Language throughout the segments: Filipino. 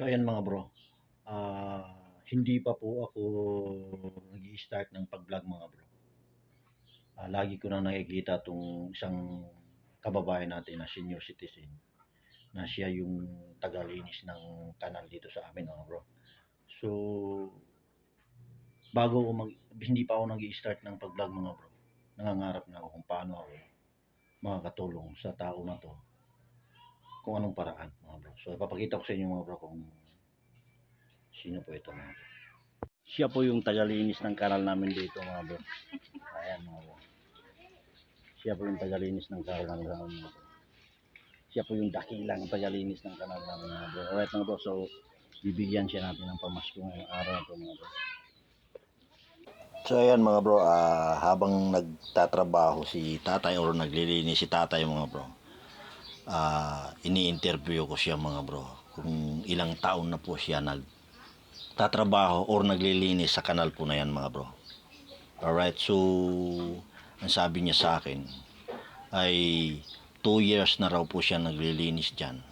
So ayan mga bro, ah, hindi pa po ako nag-i-start ng pag-vlog mga bro. Ah, lagi ko na nakikita tong isang kababayan natin na senior citizen na siya yung tagalinis ng kanal dito sa amin mga bro. So bago ko mag, hindi pa ako nag-i-start ng pag-vlog mga bro, nangangarap na ako kung paano ako makakatulong sa tao na to kung anong paraan mga bro. So ipapakita ko sa inyo mga bro kung sino po ito mga bro. Siya po yung tagalinis ng kanal namin dito mga bro. Ayan mga bro. Siya po yung tagalinis ng kanal namin mga bro. Siya po yung dakilang tagalinis ng kanal namin mga bro. Alright mga bro, so bibigyan siya natin ng pamasko ngayong araw na mga bro. So ayan mga bro, ah, habang nagtatrabaho si tatay or naglilinis si tatay mga bro, ah, ini-interview ko siya mga bro kung ilang taon na po siya nagtatrabaho or naglilinis sa kanal po na yan mga bro. Alright, so ang sabi niya sa akin ay 2 years na raw po siya naglilinis dyan.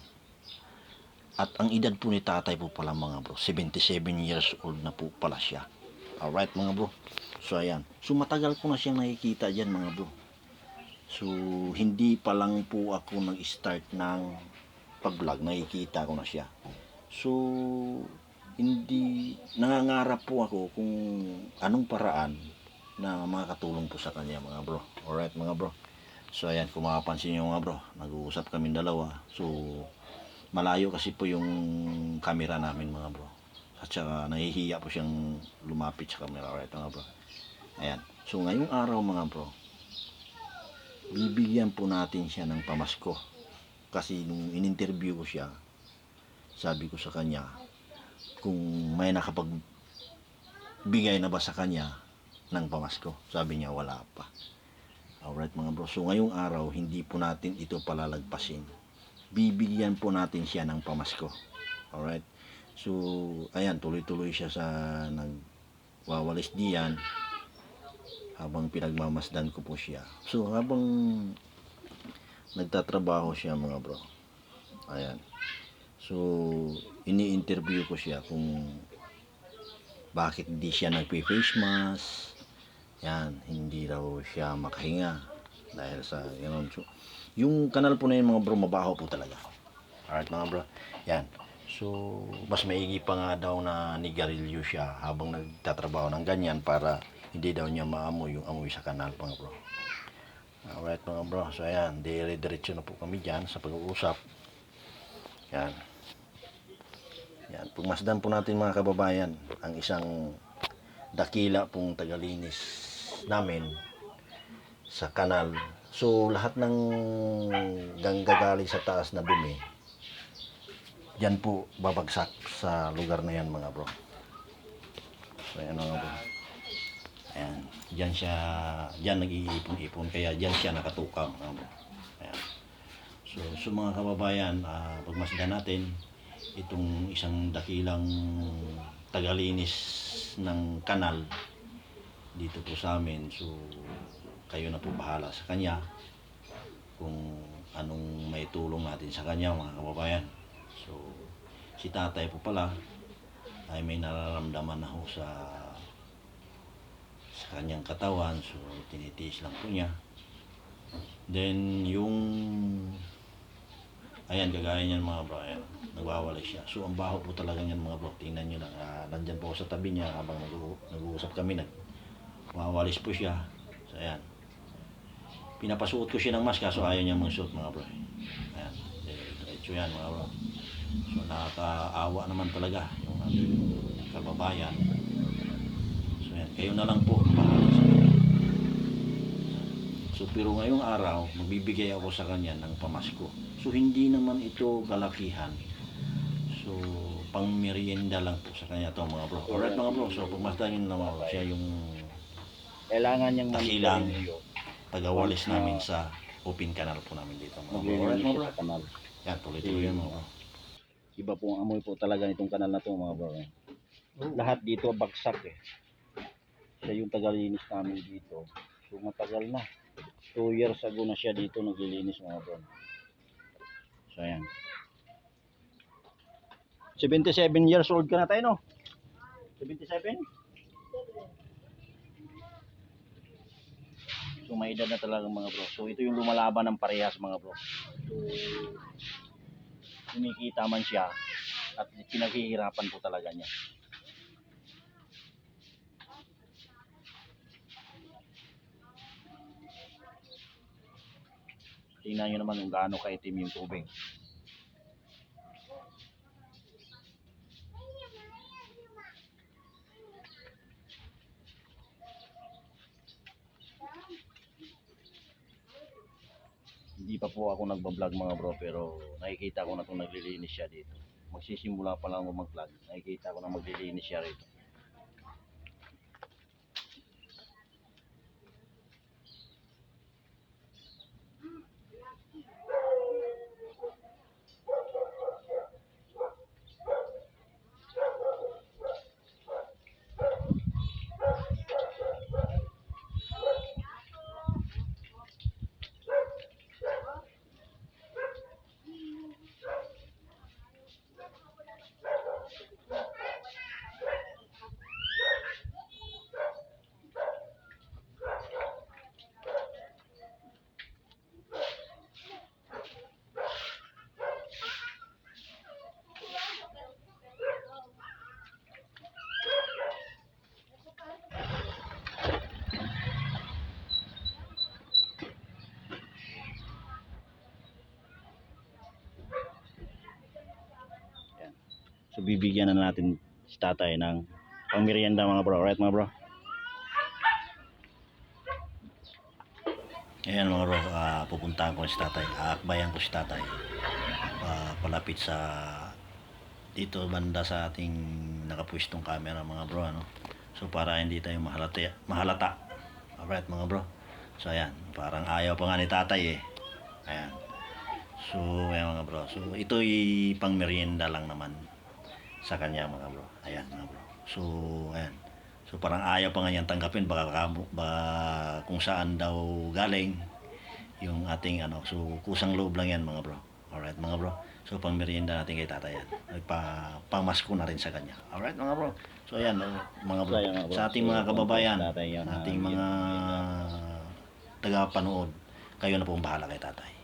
At ang edad po ni tatay po pala mga bro, 77 years old na po pala siya. Alright mga bro. So ayan. So matagal ko na siyang nakikita dyan mga bro. So hindi pa lang po ako nag-start ng pag-vlog. Nakikita ko na siya. So hindi nangangarap po ako kung anong paraan na makakatulong po sa kanya mga bro. Alright mga bro. So ayan, kung makapansin nyo mga bro, nag-uusap kami dalawa. So malayo kasi po yung camera namin mga bro. At saka nahihiya po siyang lumapit sa camera. Alright mga bro. Ayan. So ngayong araw mga bro, bibigyan po natin siya ng pamasko. Kasi nung in-interview ko siya, sabi ko sa kanya, kung may nakapag bigay na ba sa kanya ng pamasko. Sabi niya wala pa. Alright mga bro. So ngayong araw, hindi po natin ito palalagpasin. Bibigyan po natin siya ng pamasko. Alright. So, ayan, tuloy-tuloy siya sa nagwawalis diyan habang pinagmamasdan ko po siya. So, habang nagtatrabaho siya mga bro. Ayan. So, ini-interview ko siya kung bakit hindi siya nagpe-face mask. Yan, hindi raw siya makahinga dahil sa yun. So, yung kanal po na yun mga bro, mabaho po talaga. Alright mga bro. Yan. So, mas maigi pa nga daw na nigarilyo siya habang nagtatrabaho ng ganyan para hindi daw niya maamoy yung amoy sa kanal mga bro. Alright mga bro. So ayan, dire-diretso na po kami dyan sa pag-uusap. Yan. Yan. Pagmasdan po natin mga kababayan ang isang dakila pong tagalinis namin sa kanal. So lahat ng ganggagali sa taas na dumi Diyan po babagsak sa lugar na yan mga bro. So ayan mga bro. Ayan. Diyan siya, diyan nag-iipon-ipon kaya diyan siya bro. Ayan. So, so mga kababayan, uh, pagmasdan natin itong isang dakilang tagalinis ng kanal dito po sa amin. So kayo na po bahala sa kanya kung anong may tulong natin sa kanya mga kababayan. So, si tatay po pala ay may nararamdaman na ho sa sa kanyang katawan. So, tinitiis lang po niya. Then, yung ayan, kagaya niyan mga bro, ayan, nagwawalay siya. So, ang baho po talaga niyan mga bro. Tingnan nyo lang. Uh, nandyan po sa tabi niya habang nag- nag-uusap kami. Nag wawalis po siya. So, ayan. Pinapasuot ko siya ng mask kaso ayaw niya magsuot mga bro. Ayan. Diretso yan mga bro. So nakakaawa naman talaga yung ating kababayan. So yan, kayo na lang po ang bahala sa kanya. So pero ngayong araw, magbibigay ako sa kanya ng pamasko. So hindi naman ito kalakihan. So pang merienda lang po sa kanya to mga bro. Alright mga bro, so pagmasdan nyo naman bro, siya yung Kailangan niyang Dakilang. tagawalis namin sa open canal po namin dito mga bro. Alright mga bro. kanal. Yan, tuloy-tuloy yan mga bro. Iba po ang amoy po talaga nitong kanal na to mga bro. Lahat dito bagsak eh. Siya yung tagalinis namin dito. So matagal na. 2 years ago na siya dito naglilinis mga bro. So ayan. 77 years old ka na tayo, no? 77? So may edad na talaga mga bro. So ito yung lumalaban ng parehas mga bro. So kumikita man siya at pinaghihirapan po talaga niya. Tingnan nyo naman kung gaano kaitim yung tubig. Hindi pa po ako nagbablog mga bro pero nakikita ko na kung naglilinis siya dito. Magsisimula pa lang ako mag-vlog. Nakikita ko na maglilinis siya rito. So bibigyan na natin si tatay ng pangmerienda mga bro. Right mga bro? Ayan mga bro, ah, pupuntahan ko si tatay. Aakbayan ko si tatay. Ah, palapit sa dito banda sa ating nakapwestong camera mga bro ano. So para hindi tayo mahalata, mahalata. Alright mga bro. So ayan, parang ayaw pa nga ni tatay eh. Ayan. So, ayan mga bro. So, ito ay pang merienda lang naman sa kanya mga bro. Ayan mga bro. So, ayan. So, parang ayaw pa nga niyang tanggapin. Baka, baka kung saan daw galing yung ating ano. So, kusang loob lang yan mga bro. Alright mga bro. So, pang merienda natin kay tatay yan. Nagpa, pamasko na rin sa kanya. Alright mga bro. So, ayan mga bro. So, ayan, mga bro. Sa ating mga kababayan, yan, ating mga taga-panood, kayo na pong bahala kay tatay.